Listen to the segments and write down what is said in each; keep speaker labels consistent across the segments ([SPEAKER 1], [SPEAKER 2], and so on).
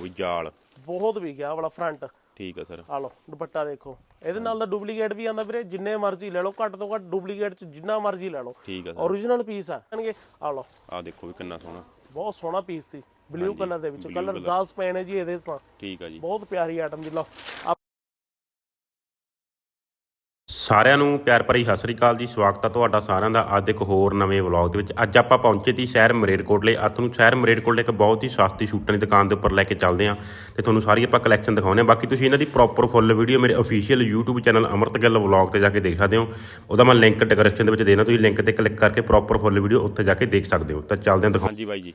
[SPEAKER 1] ਲਓ ਵੀ ਜਾਲ।
[SPEAKER 2] ਬਹੁਤ ਵੀ ਗਿਆ ਵਾਲਾ ਫਰੰਟ
[SPEAKER 1] ਠੀਕ ਆ ਸਰ।
[SPEAKER 2] ਆ ਲਓ ਦੁਪੱਟਾ ਦੇਖੋ। ਇਹਦੇ ਨਾਲ ਦਾ ਡੁਪਲੀਕੇਟ ਵੀ ਆਂਦਾ ਵੀਰੇ ਜਿੰਨੇ ਮਰਜ਼ੀ ਲੈ ਲਓ ਘੱਟ ਤੋਂ ਘੱਟ ਡੁਪਲੀਕੇਟ ਚ ਜਿੰਨਾ ਮਰਜ਼ੀ ਲੈ ਲਓ।
[SPEAKER 1] ਠੀਕ ਆ ਸਰ।
[SPEAKER 2] ਓਰੀਜਨਲ ਪੀਸ ਆ। ਆਣਗੇ ਆ ਲਓ।
[SPEAKER 1] ਆ ਦੇਖੋ ਵੀ ਕਿੰਨਾ ਸੋਹਣਾ।
[SPEAKER 2] ਬਹੁਤ ਸੋਹਣਾ ਪੀਸ ਸੀ। ਬਲੂ ਕਲਰ ਦੇ ਵਿੱਚ। ਕਲਰ ਗਾਸ ਪੈਣ ਹੈ ਜੀ ਇਹਦੇ ਤਾਂ।
[SPEAKER 1] ਠੀਕ ਆ ਜੀ।
[SPEAKER 2] ਬਹੁਤ ਪਿਆਰੀ ਆਈਟਮ ਜੀ ਲਓ।
[SPEAKER 1] ਸਾਰਿਆਂ ਨੂੰ ਪਿਆਰ ਭਰੀ ਸਤਿ ਸ੍ਰੀ ਅਕਾਲ ਜੀ। ਸਵਾਗਤ ਹੈ ਤੁਹਾਡਾ ਸਾਰਿਆਂ ਦਾ ਅੱਜ ਇੱਕ ਹੋਰ ਨਵੇਂ ਵਲੌਗ ਦੇ ਵਿੱਚ। ਅੱਜ ਆਪਾਂ ਪਹੁੰਚੇ ਤੀ ਸ਼ਹਿਰ ਮਰੇਡਕੋਟਲੇ ਅੱਜ ਤੁਹਾਨੂੰ ਸ਼ਹਿਰ ਮਰੇਡਕੋਟਲੇ ਇੱਕ ਬਹੁਤ ਹੀ ਸਸਤੀ ਸ਼ੂਟਾਂ ਦੀ ਦੁਕਾਨ ਦੇ ਉੱਪਰ ਲੈ ਕੇ ਚੱਲਦੇ ਹਾਂ ਤੇ ਤੁਹਾਨੂੰ ਸਾਰੀ ਆਪਾਂ ਕਲੈਕਸ਼ਨ ਦਿਖਾਉਂਦੇ ਹਾਂ। ਬਾਕੀ ਤੁਸੀਂ ਇਹਨਾਂ ਦੀ ਪ੍ਰੋਪਰ ਫੁੱਲ ਵੀਡੀਓ ਮੇਰੇ ਅਫੀਸ਼ੀਅਲ YouTube ਚੈਨਲ ਅਮਰਤ ਗੱਲ ਵਲੌਗ ਤੇ ਜਾ ਕੇ ਦੇਖ ਸਕਦੇ ਹੋ। ਉਹਦਾ ਮੈਂ ਲਿੰਕ ਡਿਸਕ੍ਰਿਪਸ਼ਨ ਦੇ ਵਿੱਚ ਦੇਣਾ। ਤੁਸੀਂ ਲਿੰਕ ਤੇ ਕਲਿੱਕ ਕਰਕੇ ਪ੍ਰੋਪਰ ਫੁੱਲ ਵੀਡੀਓ ਉੱਥੇ ਜਾ ਕੇ ਦੇਖ ਸਕਦੇ ਹੋ। ਤਾਂ ਚੱਲਦੇ ਹਾਂ ਦਿਖਾਉਂ ਹਾਂਜੀ ਬਾਈ ਜੀ।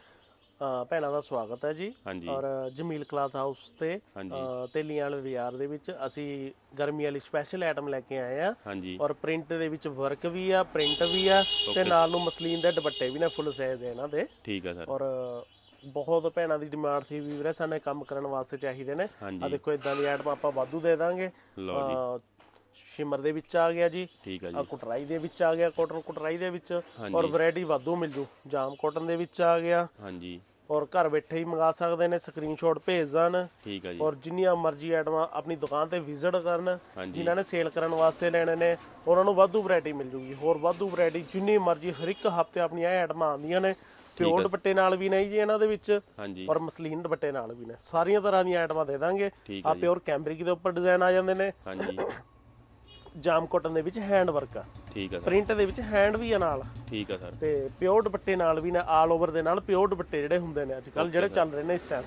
[SPEAKER 2] ਭੈਣਾਂ ਦਾ ਸਵਾਗਤ ਹੈ ਜੀ।
[SPEAKER 1] ਹਾਂਜੀ।
[SPEAKER 2] ਔਰ ਜਮੀਲ ਕਲਾਥ ਹਾਊਸ ਤੇ
[SPEAKER 1] ਹਾਂਜੀ।
[SPEAKER 2] ਅ, ਤੇਲੀਆਂ ਵਾਲੇ ਬਾਜ਼ਾਰ ਦੇ ਵਿੱਚ ਅਸੀਂ ਗਰਮੀ ਵਾਲੀ ਸਪੈਸ਼ਲ ਆਈਟਮ ਲੈ ਕੇ ਆਏ ਆ
[SPEAKER 1] ਹਾਂਜੀ।
[SPEAKER 2] ਔਰ ਪ੍ਰਿੰਟ ਦੇ ਵਿੱਚ ਵਰਕ ਵੀ ਆ ਪ੍ਰਿੰਟ ਵੀ ਆ ਤੇ ਨਾਲ ਨੂੰ ਮਸਲੀਨ ਦੇ ਦੁਪੱਟੇ ਵੀ ਨੇ ਫੁੱਲ ਸਾਈਜ਼ ਦੇ ਇਹਨਾਂ ਦੇ।
[SPEAKER 1] ਠੀਕ ਆ ਸਰ।
[SPEAKER 2] ਔਰ ਬਹੁਤ ਭੈਣਾਂ ਦੀ ਡਿਮਾਂਡ ਸੀ ਵੀ ਵੀਰੇ ਸਾਨੂੰ ਕੰਮ ਕਰਨ ਵਾਸਤੇ ਚਾਹੀਦੇ ਨੇ। ਆ ਦੇਖੋ ਇਦਾਂ ਦੀ ਆਈਟਮ ਆਪਾਂ ਵਾਧੂ ਦੇ ਦਾਂਗੇ।
[SPEAKER 1] ਲਓ ਜੀ।
[SPEAKER 2] ਅ, ਸ਼ਿਮਰ ਦੇ ਵਿੱਚ ਆ ਗਿਆ ਜੀ।
[SPEAKER 1] ਠੀਕ ਆ
[SPEAKER 2] ਆ
[SPEAKER 1] ਜੀ
[SPEAKER 2] ਕੁਟਰਾਈ ਦੇ ਵਿੱਚ ਆ ਗਿਆ ਕਾਟਨ ਕੁਟਰਾਈ ਦੇ ਵਿੱਚ। ਔਰ ਵੈਰਾਈਟੀ ਵਾਧੂ ਮਿਲ ਜੂ। ਜਾਮ ਕਾਟਨ ਦੇ ਵਿੱਚ ਆ ਗਿਆ।
[SPEAKER 1] ਹਾਂਜੀ।
[SPEAKER 2] ਔਰ ਘਰ ਬੈਠੇ ਹੀ ਮੰਗਾ ਸਕਦੇ ਨੇ ਸਕਰੀਨਸ਼ਾਟ ਭੇਜ ਦੇਣ
[SPEAKER 1] ਠੀਕ ਆ ਜੀ।
[SPEAKER 2] ਔਰ ਜਿੰਨੀਆਂ ਮਰਜ਼ੀ ਆਈਟਮਾਂ ਆਪਣੀ ਦੁਕਾਨ ਤੇ ਵਿਜ਼ਿਟ ਕਰਨ
[SPEAKER 1] ਹਾਂਜੀ।
[SPEAKER 2] ਜਿਨ੍ਹਾਂ ਨੇ ਸੇਲ ਕਰਨ ਵਾਸਤੇ ਲੈਣੇ ਨੇ ਉਹਨਾਂ ਨੂੰ ਵਾਧੂ ਵੈਰਾਈਟੀ ਮਿਲ ਜੂਗੀ। ਹੋਰ ਵਾਧੂ ਵੈਰਾਈਟੀ ਜਿੰਨੀ ਮਰਜ਼ੀ ਹਰ ਇੱਕ ਹਫ਼ਤੇ ਆਪਣੀਆਂ ਇਹ ਆਈਟਮਾਂ ਆਉਂਦੀਆਂ ਨੇ ਪਿਓਰ ਦੁਪੱਟੇ ਨਾਲ ਵੀ ਨਹੀਂ ਜੀ ਇਹਨਾਂ ਦੇ ਵਿੱਚ
[SPEAKER 1] ਹਾਂਜੀ।
[SPEAKER 2] ਔਰ ਮਸਲੀਨ ਦੁਪੱਟੇ ਨਾਲ ਵੀ ਨੇ। ਸਾਰੀਆਂ ਤਰ੍ਹਾਂ ਦੀਆਂ ਆਈਟਮਾਂ ਦੇ ਦਾਂਗੇ। ਆ ਪਿਓਰ ਕੈਂਬਰਿਕ ਦੇ ਉੱਪਰ ਡਿਜ਼ਾਈਨ ਆ ਜਾਂਦੇ ਨੇ।
[SPEAKER 1] ਹਾਂਜੀ।
[SPEAKER 2] ਜਾਮ ਕਾਟਨ ਦੇ ਵਿੱਚ ਹੈਂਡ ਵਰਕ ਆ।
[SPEAKER 1] ਠੀਕ ਆ ਸਰ।
[SPEAKER 2] ਪ੍ਰਿੰਟ ਦੇ ਵਿੱਚ ਹੈਂਡ ਵੀ ਆ ਨਾਲ।
[SPEAKER 1] ਠੀਕ ਆ ਸਰ।
[SPEAKER 2] ਤੇ ਪਿਓਰ ਦੁਪੱਟੇ ਨਾਲ ਵੀ ਨੇ ਆਲ ਓਵਰ ਦੇ ਨਾਲ ਪਿਓਰ ਦੁਪੱਟੇ ਜਿਹੜੇ ਹੁੰਦੇ ਨੇ ਅੱਜ ਕੱਲ ਜਿਹੜੇ ਚੱਲ ਰਹੇ ਨੇ ਇਸ ਟਾਈਮ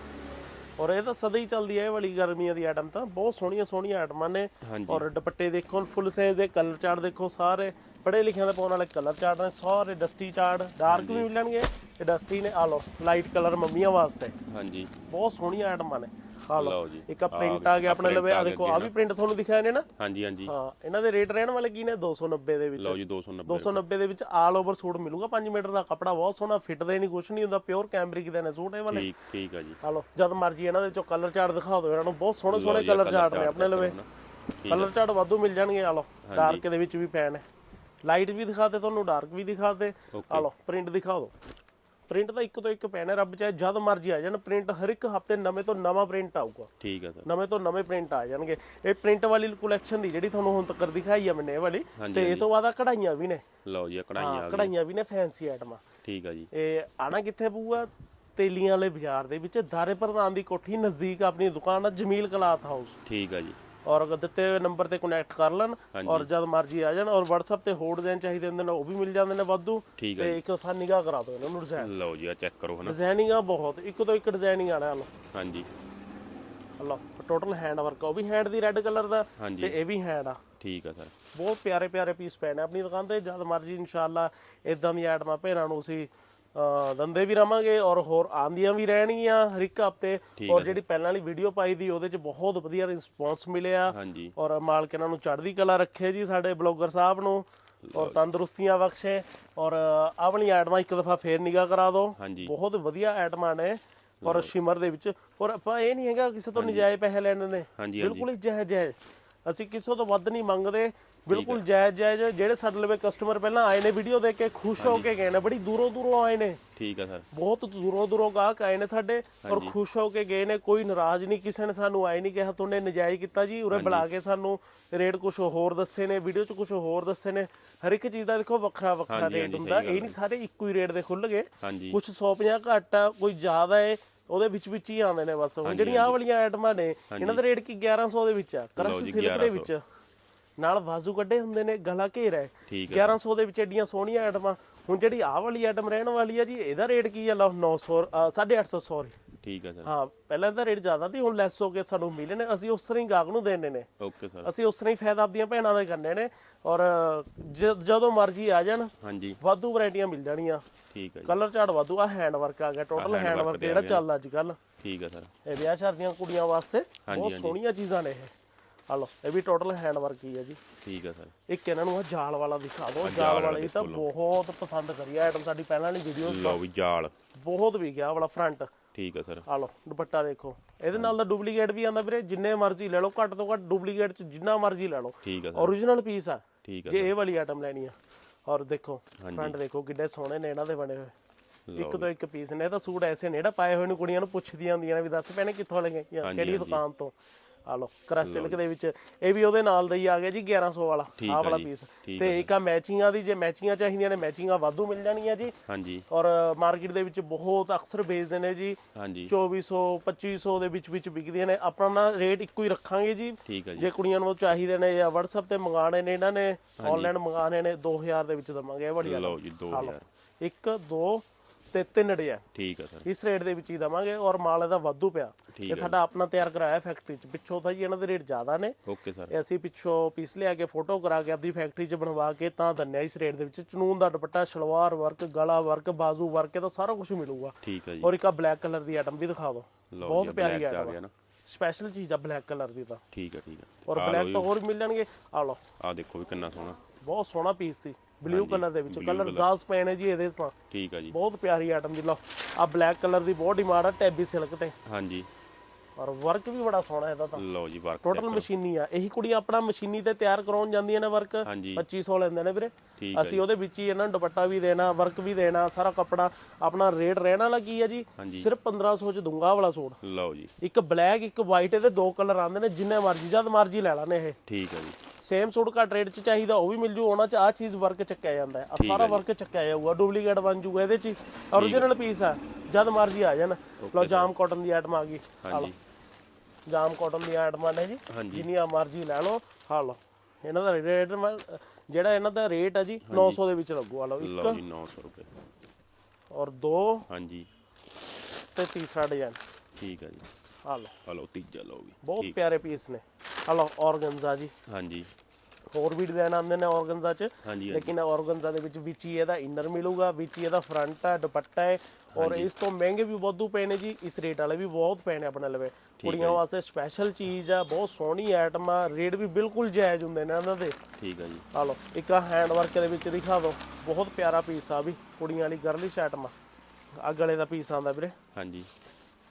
[SPEAKER 2] ਔਰ ਇਹ ਤਾਂ ਸਦਾ ਹੀ ਚੱਲਦੀ ਹੈ ਇਹ ਵਾਲੀ ਗਰਮੀਆਂ ਦੀ ਆਈਟਮ ਤਾਂ। ਬਹੁਤ ਸੋਹਣੀਆਂ ਸੋਹਣੀਆਂ ਆਈਟਮਾਂ ਨੇ। ਔਰ ਦੁਪੱਟੇ ਦੇਖੋ ਫੁੱਲ ਸਾਈਜ਼ ਦੇ ਕਲਰ ਚਾਰਟ ਦੇਖੋ ਸਾਰੇ ਪੜ੍ਹੇ ਲਿਖਿਆਂ ਦੇ ਪਾਉਣ ਵਾਲੇ ਕਲਰ ਚਾਰਟ ਨੇ ਸਾਰੇ ਡਸਟੀ ਚਾਰਟ ਡਾਰਕ ਵੀ ਮਿਲਣਗੇ ਤੇ ਡਸਟੀ ਨੇ ਆ ਲਾਈਟ ਕਲਰ ਮੰਮੀਆਂ ਵਾਸਤੇ।
[SPEAKER 1] ਹਾਂਜੀ।
[SPEAKER 2] ਬਹੁਤ ਸੋਹਣੀਆਂ ਆਈਟਮਾਂ ਨੇ। ਆ ਲਓ
[SPEAKER 1] ਜੀ।
[SPEAKER 2] ਇੱਕ ਆ ਪ੍ਰਿੰਟ ਆ ਗਿਆ ਆਪਣੇ ਲਵੇ ਆ ਦੇਖੋ ਆ ਵੀ ਪ੍ਰਿੰਟ ਤੁਹਾਨੂੰ ਦਿਖਾਇਆ ਨੇ ਨਾ?
[SPEAKER 1] ਹਾਂਜੀ ਹਾਂਜੀ।
[SPEAKER 2] ਹਾਂ ਇਹਨਾਂ ਦੇ ਰੇਟ ਰਹਿਣ ਵਾਲੇ ਕੀ ਨੇ? 290 ਦੇ ਵਿੱਚ।
[SPEAKER 1] ਲਓ ਜੀ 290
[SPEAKER 2] 290 ਦੇ ਵਿੱਚ ਆਲ ਓਵਰ ਸੂਟ ਮਿਲੂਗਾ 5 ਮੀਟਰ ਦਾ ਕੱਪੜਾ ਬਹੁਤ ਸੋਹਣਾ ਫਿੱਟਦੇ ਨਹੀਂ ਕੁਛ ਨਹੀਂ ਹੁੰਦਾ ਪਿਓਰ ਕੈਮਰਿਕ ਦੇ ਨੇ ਸੂਟ ਇਹ ਵਾਲੇ।
[SPEAKER 1] ਠੀਕ ਠੀਕ ਆ ਜੀ।
[SPEAKER 2] ਆ ਲਓ ਜਦ ਮਰਜ਼ੀ ਇਹਨਾਂ ਦੇ ਚੋਂ ਕਲਰ ਚਾਰਟ ਦਿਖਾ ਦਿਓ ਇਹਨਾਂ ਨੂੰ ਬਹੁਤ ਸੋਹਣੇ ਸੋਹਣੇ ਕਲਰ ਚਾਰਟ ਨੇ ਆਪਣੇ ਲਵੇ। ਕਲਰ ਚਾਰਟ ਵਾਧੂ ਮਿਲ ਜਾਣਗੇ ਆ ਲਓ ਡਾਰਕ ਦੇ ਵਿੱਚ ਵੀ ਪੈਣ। ਹੈ ਲਾਈਟ ਵੀ ਦਿਖਾਤੇ ਤੁਹਾਨੂੰ ਡਾਰਕ ਵੀ ਦਿਖਾਤੇ ਆ ਲਓ ਪ੍ਰਿੰਟ ਦਿਖਾ ਦਿਓ। ਪ੍ਰਿੰਟ ਤਾਂ ਇੱਕ ਤੋਂ ਇੱਕ ਪੈਣ ਹੈ ਰੱਬ ਚਾਹੇ ਜਦ ਮਰਜ਼ੀ ਆ ਜਾਣ ਪ੍ਰਿੰਟ ਹਰ ਇੱਕ ਹਫ਼ਤੇ ਨਵੇਂ ਤੋਂ ਨਵਾਂ ਪ੍ਰਿੰਟ ਆਊਗਾ।
[SPEAKER 1] ਠੀਕ ਆ ਸਰ।
[SPEAKER 2] ਨਵੇਂ ਤੋਂ ਨਵੇਂ ਪ੍ਰਿੰਟ ਆ ਜਾਣਗੇ। ਇਹ ਪ੍ਰਿੰਟ ਵਾਲੀ ਕਲੈਕਸ਼ਨ ਦੀ ਜਿਹੜੀ ਤੁਹਾਨੂੰ ਹੁਣ ਤੱਕ ਦਿਖਾਈ ਆ ਮੈਨੇ ਇਹ ਵਾਲੀ ਤੇ ਇਹ ਤੋਂ ਬਾਅਦ ਆ ਕਢਾਈਆਂ ਵੀ ਨੇ।
[SPEAKER 1] ਲਓ ਜੀ ਕਢਾਈਆਂ ਆ
[SPEAKER 2] ਹਾਂ ਕਢਾਈਆਂ ਵੀ ਨੇ ਫੈਂਸੀ ਆਈਟਮਾਂ
[SPEAKER 1] ਠੀਕ ਆ ਜੀ।
[SPEAKER 2] ਇਹ ਆਣਾ ਕਿੱਥੇ ਪਊਗਾ? ਤੇਲੀਆਂ ਵਾਲੇ ਬਾਜ਼ਾਰ ਦੇ ਵਿੱਚ ਦਾਰੇ ਪ੍ਰਧਾਨ ਦੀ ਕੋਠੀ ਨਜ਼ਦੀਕ ਆਪਣੀ ਦੁਕਾਨ ਆ ਜਮੀਲ ਕਲਾਥ ਹਾਊਸ
[SPEAKER 1] ਠੀਕ ਆ ਜੀ।
[SPEAKER 2] ਔਰ ਦਿੱਤੇ ਹੋਏ ਨੰਬਰ ਤੇ ਕਨੈਕਟ ਕਰ ਲੈਣ ਔਰ ਜਦ ਮਰਜ਼ੀ ਆ ਜਾਣ ਔਰ WhatsApp ਤੇ ਹੋਰ ਡਿਜ਼ਾਈਨ ਚਾਹੀਦੇ ਹੁੰਦੇ ਨੇ ਉਹ ਵੀ ਮਿਲ ਜਾਂਦੇ ਨੇ ਵਾਧੂ। ਤੇ ਇੱਕ ਥਾਂ ਨਿਗਾਹ ਕਰਾ ਦਿਓ ਇਹਨਾਂ ਨੂੰ ਡਿਜ਼ਾਈਨ
[SPEAKER 1] ਲਓ ਜੀ ਆ ਚੈੱਕ ਕਰੋ ਹਨਾ।
[SPEAKER 2] ਡਿਜ਼ਾਈਨਿੰਗ ਆ ਬਹੁਤ ਇੱਕ ਤੋਂ ਇੱਕ ਡਿਜ਼ਾਈਨਿੰਗ ਆਣਾ ਲਓ
[SPEAKER 1] ਹਾਂਜੀ।
[SPEAKER 2] ਲਓ ਟੋਟਲ ਹੈਂਡ ਵਰਕ ਉਹ ਵੀ ਹੈਂਡ ਦੀ ਰੈੱਡ ਕਲਰ ਦਾ ਤੇ ਇਹ ਵੀ ਹੈਂਡ ਆ।
[SPEAKER 1] ਠੀਕ ਆ ਸਰ।
[SPEAKER 2] ਬਹੁਤ ਪਿਆਰੇ ਪਿਆਰੇ ਪੀਸ ਪੈਣੇ ਆਪਣੀ ਦੁਕਾਨ ਤੇ ਜਦ ਮਰਜ਼ੀ ਇਨਸ਼ਾਅੱਲਾ ਇਦਾਂ ਦੀ ਆਈਟਮਾਂ ਭੇਰਾਂ ਨੂੰ ਅਸੀਂ। ਦੰਦੇ ਵੀ ਰਵਾਂਗੇ ਔਰ ਹੋਰ ਆਂਦੀਆਂ ਵੀ ਰਹਿਣਗੀਆਂ ਹਰ ਇੱਕ ਹਫ਼ਤੇ। ਔਰ ਜਿਹੜੀ ਪਹਿਲਾਂ ਵਾਲੀ ਵੀਡੀਓ ਪਾਈ ਦੀ ਉਹਦੇ ਚ ਬਹੁਤ ਵਧੀਆ ਰਿਸਪੌਂਸ ਮਿਲਿਆ। ਔਰ ਮਾਲਕ ਇਹਨਾਂ ਨੂੰ ਚੜ੍ਹਦੀ ਕਲਾ ਰੱਖੇ ਜੀ ਸਾਡੇ ਬਲੌਗਰ ਸਾਹਿਬ ਨੂੰ। ਔਰ ਤੰਦਰੁਸਤੀਆਂ ਬਖਸ਼ੇ। ਔਰ ਵਾਲੀ ਆਈਟਮਾਂ ਇੱਕ ਦਫਾ ਫੇਰ ਨਿਗਾਹ ਕਰਾ ਦਿਓ
[SPEAKER 1] ਹਾਂਜੀ।
[SPEAKER 2] ਬਹੁਤ ਵਧੀਆ ਆਈਟਮਾਂ ਨੇ ਔਰ ਸ਼ਿਮਰ ਦੇ ਵਿੱਚ। ਔਰ ਆਪਾਂ ਇਹ ਨਹੀਂ ਹੈਗਾ ਕਿਸੇ ਤੋਂ ਨਜਾਇਜ਼ ਪੈਸੇ ਲੈਣੇ ਨੇ ਬਿਲਕੁਲ ਹੀ ਜਾਇਜ਼ ਜਾਇਜ਼ ਅਸੀਂ ਕਿਸੇ ਤੋਂ ਵੱਧ ਨਹੀਂ ਮੰਗਦੇ। ਬਿਲਕੁਲ ਜਾਇਜ਼ ਜਾਇਜ਼। ਜਿਹੜੇ ਸਾਡੇ ਲਵੇ ਕਸਟਮਰ ਪਹਿਲਾਂ ਆਏ ਨੇ ਵੀਡੀਓ ਦੇਖ ਕੇ ਖੁਸ਼ ਹੋ ਕੇ ਗਏ ਨੇ ਬੜੀ ਦੂਰੋਂ ਦੂਰੋਂ ਆਏ ਨੇ।
[SPEAKER 1] ਠੀਕ ਆ ਸਰ।
[SPEAKER 2] ਬਹੁਤ ਦੂਰੋਂ ਦੂਰੋਂ ਗਾਹਕ ਆਏ ਨੇ ਸਾਡੇ ਔਰ ਖੁਸ਼ ਹੋ ਕੇ ਗਏ ਨੇ। ਕੋਈ ਨਾਰਾਜ਼ ਨਹੀਂ ਕਿਸੇ ਨੇ ਸਾਨੂੰ ਆਏ ਨਹੀਂ ਕਿਹਾ ਤੁਹਾਨੇ ਨਜਾਇਜ਼ ਕੀਤਾ ਜੀ। ਉਰੇ ਬੁਲਾ ਕੇ ਸਾਨੂੰ ਰੇਟ ਕੁਝ ਹੋਰ ਦੱਸੇ ਨੇ ਵੀਡੀਓ 'ਚ ਕੁਝ ਹੋਰ ਦੱਸੇ ਨੇ। ਹਰ ਇੱਕ ਚੀਜ਼ ਦਾ ਦੇਖੋ ਵੱਖਰਾ ਵੱਖਰਾ ਰੇਟ ਹੁੰਦਾ। ਇਹ ਨਹੀਂ ਸਾਰੇ ਇੱਕੋ ਹੀ ਰੇਟ ਦੇ ਖੁੱਲ ਗਏ। ਕੁਝ 150 ਘੱਟ ਆ ਕੋਈ ਜ਼ਿਆਦਾ ਏ ਉਹਦੇ ਵਿੱਚ ਵਿੱਚ ਹੀ ਆਉਂਦੇ ਨੇ ਬਸ। ਜਿਹੜੀਆਂ ਆਹ ਵਾਲੀਆਂ ਆਈਟਮਾਂ ਨੇ ਇਹਨਾਂ ਦਾ ਰੇਟ ਕੀ? 1100 ਦੇ ਵਿੱਚ ਆ। ਕਰਸ਼ ਸਿਲਕ ਦੇ ਵਿੱਚ। ਨਾਲ ਬਾਜ਼ੂ ਕੱਢੇ ਹੁੰਦੇ ਨੇ ਗਲਾ ਘੇਰਾ ਹੈ।
[SPEAKER 1] ਠੀਕ
[SPEAKER 2] 1100 ਦੇ ਵਿੱਚ ਐਡੀਆਂ ਸੋਹਣੀਆਂ ਆਈਟਮਾਂ ਹੁਣ ਜਿਹੜੀ ਆਹ ਵਾਲੀ ਆਈਟਮ ਰਹਿਣ ਵਾਲੀ ਆ ਜੀ ਇਹਦਾ ਰੇਟ ਕੀ ਆ? ਲਓ 900 ਅ, 850 ਸੌਰੀ
[SPEAKER 1] ਠੀਕ ਆ ਸਰ।
[SPEAKER 2] ਹਾਂ ਪਹਿਲਾਂ ਇਹਦਾ ਰੇਟ ਜ਼ਿਆਦਾ ਸੀ ਹੁਣ ਲੈਸ ਹੋ ਕੇ ਸਾਨੂੰ ਮਿਲੇ ਨੇ। ਅਸੀਂ ਉਸ ਤਰ੍ਹਾਂ ਹੀ ਗਾਹਕ ਨੂੰ ਦੇਣੇ ਨੇ।
[SPEAKER 1] Okay sir.
[SPEAKER 2] ਅਸੀਂ ਉਸ ਤਰ੍ਹਾਂ ਹੀ ਫਾਇਦਾ ਆਪਣੀਆਂ ਭੈਣਾਂ ਦਾ ਕਰਨੇ ਨੇ। ਔਰ ਜ- ਜਦੋਂ ਮਰਜ਼ੀ ਆ ਜਾਣ
[SPEAKER 1] ਹਾਂਜੀ।
[SPEAKER 2] ਵਾਧੂ ਵੈਰਾਈਟੀਆਂ ਮਿਲ ਜਾਣੀਆਂ।
[SPEAKER 1] ਠੀਕ ਆ ਜੀ।
[SPEAKER 2] ਕਲਰ ਝਾੜ ਵਾਧੂ ਆ ਹੈਂਡ ਵਰਕ ਆ ਗਿਆ ਟੋਟਲ ਹੈਂਡ ਵਰਕ ਜਿਹੜਾ ਚੱਲਦਾ ਅੱਜ ਕੱਲ
[SPEAKER 1] ਠੀਕ ਆ ਸਰ।
[SPEAKER 2] ਇਹ ਵਿਆਹ ਸ਼ਾਦੀਆਂ ਕੁੜੀਆਂ ਵਾਸਤੇ ਬਹੁਤ ਸੋਹਣੀਆਂ ਚੀਜ਼ਾਂ ਨੇ ਇਹ। ਆ ਲਓ ਇਹ ਵੀ ਟੋਟਲ ਹੈਂਡ ਵਰਕ ਹੀ ਆ ਜੀ।
[SPEAKER 1] ਠੀਕ ਆ ਸਰ।
[SPEAKER 2] ਇੱਕ ਇਹਨਾਂ ਨੂੰ ਆ ਜਾਲ ਵਾਲਾ ਦਿਖਾ ਦਿਓ ਜਾਲ ਵਾਲਾ ਇਹ ਤਾਂ ਬਹੁਤ ਪਸੰਦ ਕਰੀ ਆਈਟਮ ਸਾਡੀ ਪਹਿਲਾਂ ਵਾਲੀ ਵੀਡੀਓ
[SPEAKER 1] ਲਓ ਵੀ ਜਾਲ।
[SPEAKER 2] ਬਹੁਤ ਵੀ ਗਿਆ ਵਾਲਾ ਫਰੰਟ
[SPEAKER 1] ਠੀਕ ਆ ਸਰ।
[SPEAKER 2] ਆ ਲਓ ਦੁਪੱਟਾ ਦੇਖੋ। ਇਹਦੇ ਨਾਲ ਦਾ ਡੁਪਲੀਕੇਟ ਵੀ ਆਂਦਾ ਵੀਰੇ ਜਿੰਨੇ ਮਰਜ਼ੀ ਲੈ ਲਓ ਘੱਟ ਤੋਂ ਘੱਟ ਡੁਪਲੀਕੇਟ ਚ ਜਿੰਨਾ ਮਰਜ਼ੀ ਲੈ ਲਓ।
[SPEAKER 1] ਠੀਕ ਆ ਸਰ।
[SPEAKER 2] ਓਰੀਜਨਲ ਪੀਸ ਆ।
[SPEAKER 1] ਠੀਕ ਆ
[SPEAKER 2] ਜੇ ਇਹ ਵਾਲੀ ਆਈਟਮ ਲੈਣੀ ਆ। ਔਰ ਦੇਖੋ ਫਰੰਟ ਦੇਖੋ ਕਿੱਡੇ ਸੋਹਣੇ ਨੇ ਇਹਨਾਂ ਦੇ ਬਣੇ ਹੋਏ। ਇੱਕ ਤੋਂ ਇੱਕ ਪੀਸ ਨੇ ਇਹ ਤਾਂ ਸੂਟ ਐਸੇ ਨੇ ਜਿਹੜਾ ਪਾਏ ਹੋਏ ਨੂੰ ਕੁੜੀਆਂ ਨੂੰ ਪੁੱਛਦੀਆਂ ਹੁੰਦੀਆਂ ਨੇ ਵੀ ਦੱਸ ਭੈਣੇ ਕਿੱਥੋਂ ਲਈਆਂ ਕਿਹੜੀ ਦੁਕਾਨ ਤੋਂ। ਆ ਲੋ ਕ੍ਰਸ਼ ਸਿਲਕ ਦੇ ਵਿੱਚ। ਇਹ ਵੀ ਉਹਦੇ ਨਾਲ ਦਾ ਹੀ ਆ ਗਿਆ ਜੀ 1100 ਵਾਲਾ
[SPEAKER 1] ਆ
[SPEAKER 2] ਵਾਲਾ ਪੀਸ ਤੇ ਇੱਕ ਆ ਮੈਚਿੰਗਾਂ ਦੀ ਜੇ ਮੈਚਿੰਗਾਂ ਚਾਹੀਦੀਆਂ ਨੇ ਮੈਚਿੰਗਾਂ ਵਾਧੂ ਮਿਲ ਜਾਣਗੀਆਂ ਜੀ।
[SPEAKER 1] ਹਾਂਜੀ।
[SPEAKER 2] ਔਰ ਮਾਰਕੀਟ ਦੇ ਵਿੱਚ ਬਹੁਤ ਅਕਸਰ ਵੇਚਦੇ ਨੇ ਜੀ।
[SPEAKER 1] ਹਾਂਜੀ।
[SPEAKER 2] 2400 2500 ਦੇ ਵਿੱਚ ਵਿੱਚ ਵਿਕਦੀਆਂ ਨੇ। ਆਪਣਾ ਨਾ ਰੇਟ ਇੱਕੋ ਹੀ ਰੱਖਾਂਗੇ ਜੀ।
[SPEAKER 1] ਜੀ।
[SPEAKER 2] ਕੁੜੀਆਂ ਨੂੰ ਚਾਹੀਦੇ ਨੇ ਜਾਂ WhatsApp ਤੇ ਮੰਗਾਣੇ ਨੇ ਇਹਨਾਂ ਨੇ ਆਨਲਾਈਨ ਮੰਗਾਣੇ ਨੇ 2000 ਦੇ ਵਿੱਚ ਦਵਾਂਗੇ ਇਹ ਬੜੀ
[SPEAKER 1] ਲਓ। ਜੀ 2000
[SPEAKER 2] ਇੱਕ ਦੋ ਤੇ ਤਿੰਨ ਡਿਜ਼ਾਈਨ
[SPEAKER 1] ਠੀਕ ਆ ਸਰ।
[SPEAKER 2] ਇਸ ਰੇਟ ਦੇ ਵਿੱਚ ਹੀ ਦਵਾਂਗੇ ਔਰ ਮਾਲ ਇਹਦਾ ਵਾਧੂ ਪਿਆ। ਇਹ ਸਾਡਾ ਆਪਣਾ ਤਿਆਰ ਕਰਾਇਆ ਫੈਕਟਰੀ 'ਚ। ਪਿੱਛੋਂ ਤਾਂ ਜੀ ਇਹਨਾਂ ਦੇ ਰੇਟ ਜ਼ਿਆਦਾ ਨੇ।
[SPEAKER 1] Okay sir.
[SPEAKER 2] ਇਹ ਅਸੀਂ ਪਿੱਛੋਂ ਪੀਸ ਲਿਆ ਕੇ ਫੋਟੋ ਕਰਾ ਕੇ ਆਪਦੀ ਫੈਕਟਰੀ 'ਚ ਬਣਵਾ ਕੇ ਤਾਂ ਦੰਨਿਆ ਇਸ ਰੇਟ ਦੇ ਵਿੱਚ। ਚਨੂਨ ਦਾ ਦੁਪੱਟਾ ਸ਼ਲਵਾਰ ਵਰਕ ਗਲਾ ਵਰਕ ਬਾਜ਼ੂ ਵਰਕ ਇਹ ਤਾਂ ਸਾਰਾ ਕੁਝ ਮਿਲੂਗਾ।
[SPEAKER 1] ਠੀਕ ਆ ਜੀ।
[SPEAKER 2] ਔਰ ਇੱਕ ਆ ਬਲੈਕ ਕਲਰ ਦੀ ਆਈਟਮ ਵੀ ਦਿਖਾ ਦਿਓ। ਬਹੁਤ ਪਿਆਰੀ ਆਈਟਮ
[SPEAKER 1] ਗਿਆ ਨਾ।
[SPEAKER 2] ਸਪੈਸ਼ਲ ਚੀਜ਼ ਆ ਬਲੈਕ ਕਲਰ ਦੀ ਤਾਂ।
[SPEAKER 1] ਠੀਕ ਆ ਠੀਕ ਆ।
[SPEAKER 2] ਔਰ ਬਲੈਕ ਤਾਂ ਹੋਰ ਮਿਲ ਜਾਣਗੇ। ਆ ਲਓ।
[SPEAKER 1] ਆ ਦੇਖੋ ਵੀ ਕਿੰਨਾ ਸੋਹਣਾ।
[SPEAKER 2] ਬਹੁਤ ਸੋਹਣਾ ਪੀਸ ਸੀ। ਬਲੂ ਕਲਰ ਦੇ ਵਿੱਚ। ਕਲਰ 10 ਪਏ ਨੇ ਜੀ ਇਹਦੇ ਤਾਂ।
[SPEAKER 1] ਠੀਕ ਆ ਜੀ।
[SPEAKER 2] ਬਹੁਤ ਪਿਆਰੀ ਆਈਟਮ ਦੀ ਲਓ। ਆ ਬਲੈਕ ਕਲਰ ਦੀ ਬਹੁਤ ਡਿਮਾਂਡ ਆ ਟੈਬੀ ਸਿਲਕ ਤੇ।
[SPEAKER 1] ਹਾਂਜੀ।
[SPEAKER 2] ਔਰ ਵਰਕ ਵੀ ਬੜਾ ਸੋਹਣਾ ਇਹਦਾ ਤਾਂ।
[SPEAKER 1] ਲਓ ਜੀ ਵਰਕ
[SPEAKER 2] ਟੋਟਲ ਮਸ਼ੀਨੀ ਆ। ਇਹੀ ਕੁੜੀਆਂ ਆਪਣਾ ਮਸ਼ੀਨੀ ਤੇ ਤਿਆਰ ਕਰਾਉਣ ਜਾਂਦੀਆਂ ਨੇ ਵਰਕ
[SPEAKER 1] ਹਾਂਜੀ।
[SPEAKER 2] 2500 ਲੈਂਦੇ ਨੇ ਵੀਰੇ। ਅਸੀਂ ਉਹਦੇ ਵਿੱਚ ਹੀ ਇਹਨਾਂ ਨੂੰ ਦੁਪੱਟਾ ਵੀ ਦੇਣਾ ਵਰਕ ਵੀ ਦੇਣਾ ਸਾਰਾ ਕੱਪੜਾ ਆਪਣਾ ਰੇਟ ਰਹਿਣ ਵਾਲਾ ਕੀ ਆ ਜੀ। ਸਿਰਫ 1500 ਚ ਦੂੰਗਾ ਵਾਲਾ ਸੂਟ।
[SPEAKER 1] ਲਓ ਜੀ।
[SPEAKER 2] ਇੱਕ ਬਲੈਕ ਇੱਕ ਵਾਈਟ ਇਹਦੇ ਦੋ ਕਲਰ ਆਉਂਦੇ ਨੇ ਜਿੰਨੇ ਮਰਜ਼ੀ ਜਦ ਮਰਜ਼ੀ ਲੈ ਲੈਣੇ ਇਹ।
[SPEAKER 1] ਠੀਕ ਆ ਜੀ।
[SPEAKER 2] ਸੇਮ ਸੂਟ ਘੱਟ ਰੇਟ 'ਚ ਚਾਹੀਦਾ ਉਹ ਵੀ ਮਿਲ ਜੂ ਉਹਨਾਂ 'ਚ ਆ ਚੀਜ਼ ਵਰਕ ਚੱਕਿਆ ਜਾਂਦਾ ਆ ਸਾਰਾ ਵਰਕ ਚੱਕਿਆ ਜਾਊਗਾ ਡੁਪਲੀਕੇਟ ਬਣ ਜੂਗਾ ਇਹਦੇ 'ਚ origignal ਪੀਸ ਆ ਜਦ ਮਰਜ਼ੀ ਆ ਜਾਣ। ਲਓ ਜਾਮ ਕਾਟਨ ਦੀ ਆਈਟਮ ਆ ਗਈ।
[SPEAKER 1] ਹਾਂਜੀ।
[SPEAKER 2] ਜਾਮ ਕਾਟਨ ਦੀ ਆਈਟਮਾਂ ਨੇ ਜੀ। ਜਿੰਨੀਆਂ ਮਰਜ਼ੀ ਲੈ ਲਓ ਹਾਂ ਲਓ। ਇਹਨਾਂ ਦਾ ਰੇਟ ਜਿਹੜਾ ਇਹਨਾਂ ਦਾ ਰੇਟ ਆ ਜੀ 900 ਦੇ ਵਿੱਚ ਲੱਗੂ ਆ ਲਓ ਇੱਕ।
[SPEAKER 1] ਲਓ ਜੀ 900 ਰੁਪਏ।
[SPEAKER 2] ਔਰ ਦੋ।
[SPEAKER 1] ਹਾਂਜੀ।
[SPEAKER 2] ਤੇ ਤੀਸਰਾ ਡਿਜ਼ਾਈਨ
[SPEAKER 1] ਠੀਕ ਆ ਜੀ।
[SPEAKER 2] ਆ ਲਓ।
[SPEAKER 1] ਆ ਲਓ ਤੀਜਾ ਲਓ ਵੀ।
[SPEAKER 2] ਬਹੁਤ ਪਿਆਰੇ ਪੀਸ ਨੇ। ਆ ਲਓ ਔਰਗਨਜ਼ਾ ਜੀ।
[SPEAKER 1] ਹਾਂਜੀ।
[SPEAKER 2] ਹੋਰ ਵੀ ਡਿਜ਼ਾਈਨ ਆਉਂਦੇ ਨੇ ਔਰਗਨਜ਼ਾ 'ਚ।
[SPEAKER 1] ਹਾਂਜੀ
[SPEAKER 2] ਲੇਕਿਨ ਔਰਗਨਜ਼ਾ ਦੇ ਵਿੱਚ ਵਿੱਚ ਹੀ ਇਹਦਾ ਇਨਰ ਮਿਲੂਗਾ ਵਿੱਚ ਹੀ ਇਹਦਾ ਫਰੰਟ ਹੈ ਦੁਪੱਟਾ ਹੈ। ਔਰ ਇਸ ਤੋਂ ਮਹਿੰਗੇ ਵੀ ਵਾਧੂ ਪਏ ਨੇ ਜੀ ਇਸ ਰੇਟ ਵਾਲੇ ਵੀ ਬਹੁਤ ਪਏ ਨੇ ਆਪਣੇ ਲਵੇ। ਕੁੜੀਆਂ ਵਾਸਤੇ ਸਪੈਸ਼ਲ ਚੀਜ਼ ਆ ਬਹੁਤ ਸੋਹਣੀ ਆਈਟਮ ਆ ਰੇਟ ਵੀ ਬਿਲਕੁਲ ਜਾਇਜ਼ ਹੁੰਦੇ ਨੇ ਇਹਨਾਂ ਦੇ।
[SPEAKER 1] ਠੀਕ ਆ ਜੀ।
[SPEAKER 2] ਆ ਲਓ ਇੱਕ ਆ ਹੈਂਡ ਵਰਕ ਦੇ ਵਿੱਚ ਦਿਖਾ ਦਿਓ ਬਹੁਤ ਪਿਆਰਾ ਪੀਸ ਆ ਵੀ ਕੁੜੀਆਂ ਵਾਲੀ ਗਰਲਿਸ਼ ਆਈਟਮ ਆ। ਆ ਗਲੇ ਦਾ ਪੀਸ ਆਂਦਾ ਵੀਰੇ।
[SPEAKER 1] ਹਾਂਜੀ।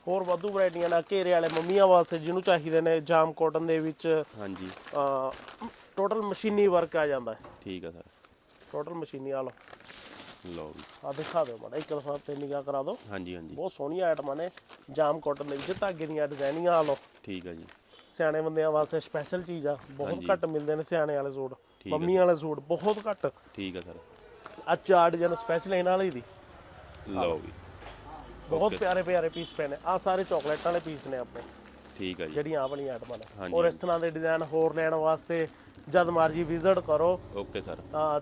[SPEAKER 2] ਹੋਰ ਵਾਧੂ ਵੈਰਾਈਟੀਆਂ ਨਾਲ ਘੇਰੇ ਵਾਲੇ ਮੰਮੀਆਂ ਵਾਸਤੇ ਜਿਹਨੂੰ ਚਾਹੀਦੇ ਨੇ ਜਾਮ ਕਾਟਨ ਦੇ ਵਿੱਚ
[SPEAKER 1] ਹਾਂਜੀ।
[SPEAKER 2] ਟੋਟਲ ਮਸ਼ੀਨੀ ਵਰਕ ਆ ਜਾਂਦਾ ਹੈ।
[SPEAKER 1] ਠੀਕ ਆ ਸਰ।
[SPEAKER 2] ਟੋਟਲ ਮਸ਼ੀਨੀ ਆ ਲਓ।
[SPEAKER 1] ਲਓ
[SPEAKER 2] ਆ ਦਿਖਾ ਦਿਓ ਮਾੜਾ ਇੱਕ ਦਫਾ ਤੇ ਨਿਗਾਹ ਕਰਾ ਦਿਓ।
[SPEAKER 1] ਹਾਂਜੀ ਹਾਂਜੀ।
[SPEAKER 2] ਬਹੁਤ ਸੋਹਣੀਆਂ ਆਈਟਮਾਂ ਨੇ ਜਾਮ ਕਾਟਨ ਦੇ ਵਿੱਚ ਧਾਗੇ ਦੀਆਂ ਡਿਜ਼ਾਈਨਿੰਗਾਂ ਆ ਲਓ।
[SPEAKER 1] ਠੀਕ ਆ ਜੀ।
[SPEAKER 2] ਸਿਆਣੇ ਬੰਦਿਆਂ ਵਾਸਤੇ ਸਪੈਸ਼ਲ ਚੀਜ਼ ਆ ਬਹੁਤ ਘੱਟ ਮਿਲਦੇ ਨੇ ਸਿਆਣੇ ਵਾਲੇ ਸੂਟ ਮੰਮੀ ਵਾਲੇ ਸੂਟ ਬਹੁਤ ਘੱਟ।
[SPEAKER 1] ਠੀਕ ਆ ਸਰ।
[SPEAKER 2] ਆ ਚਾਰ ਡਿਜ਼ਾਈਨ ਸਪੈਸ਼ਲ ਇਹਨਾਂ ਵਾਲੀ ਦੀ।
[SPEAKER 1] ਲਓ ਵੀ
[SPEAKER 2] ਬਹੁਤ ਪਿਆਰੇ ਪਿਆਰੇ ਪੀਸ ਪਏ ਨੇ। ਆ ਸਾਰੇ ਚਾਕਲੇਟ ਵਾਲੇ ਪੀਸ ਨੇ ਆਪਣੇ।
[SPEAKER 1] ਠੀਕ ਆ ਜੀ।
[SPEAKER 2] ਜਿਹੜੀਆਂ ਆ ਵਾਲੀਆਂ ਆਈਟਮਾਂ ਨੇ। ਔਰ ਇਸ ਤਰ੍ਹਾਂ ਦੇ ਡਿਜ਼ਾਈਨ ਹੋਰ ਲੈਣ ਵਾਸਤੇ ਜਦ ਮਰਜ਼ੀ ਵਿਜ਼ਿਟ ਕਰੋ।
[SPEAKER 1] ਓਕੇ ਸਰ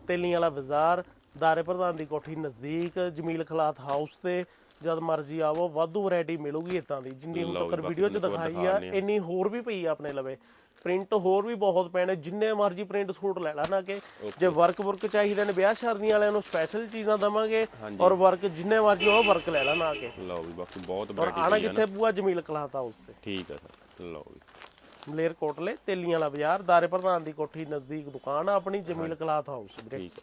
[SPEAKER 2] ਤੇਲੀ ਵਾਲਾ ਬਾਜ਼ਾਰ ਦਾਰੇ ਪ੍ਰਧਾਨ ਦੀ ਕੋਠੀ ਨਜ਼ਦੀਕ ਜਮੀਲ ਖਲਾਤ ਹਾਊਸ ਤੇ ਜਦ ਮਰਜ਼ੀ ਆਵੋ ਵਾਧੂ ਵੈਰਾਈਟੀ ਮਿਲੂਗੀ ਇਤਾਂ ਦੀ। ਜਿੰਨੀ ਹੁਣ ਤੱਕ ਵੀਡੀਓ ਚ ਦਿਖਾਈ ਆ ਇੰਨੀ ਹੋਰ ਵੀ ਪਈ ਆ ਆਪਣੇ ਲਵੇ। ਪ੍ਰਿੰਟ ਹੋਰ ਵੀ ਬਹੁਤ ਨੇ ਜਿੰਨੇ ਮਰਜ਼ੀ ਪ੍ਰਿੰਟ ਸੂਟ ਲੈ ਲੈਣਾ ਕਿ। ਜੇ ਵਰਕ ਵਰਕ ਚਾਹੀਦੇ ਨੇ ਵਿਆਹ ਸ਼ਾਦੀਆਂ ਵਾਲਿਆਂ ਨੂੰ ਸਪੈਸ਼ਲ ਚੀਜ਼ਾਂ ਦਵਾਂਗੇ ਔਰ ਵਰਕ ਜਿੰਨੇ ਮਰਜ਼ੀ ਉਹ ਵਰਕ ਲੈ ਲੈਣਾ ਕੇ।
[SPEAKER 1] ਲਓ ਵੀ ਬਾਕੀ ਬਹੁਤ ਵੈਰਾਈਟੀ
[SPEAKER 2] ਆਣਾ ਕਿੱਥੇ ਬੂਆ ਜਮੀਲ ਖਲਾਤ ਹਾਊਸ ਤੇ।
[SPEAKER 1] ਠੀਕ ਆ ਸਰ ਲਓ ਵੀ।
[SPEAKER 2] ਮਲੇਰ ਕੋਟਲੇ ਤੇਲੀਆਂ ਵਾਲਾ ਬਾਜ਼ਾਰ ਦਾਰੇ ਪ੍ਰਧਾਨ ਦੀ ਕੋਠੀ ਨਜ਼ਦੀਕ ਦੁਕਾਨ ਆ ਆਪਣੀ ਜਮੀਲ ਕਲਾਥ ਹਾਊਸ ਵੀਰੇ।
[SPEAKER 1] ਠੀਕ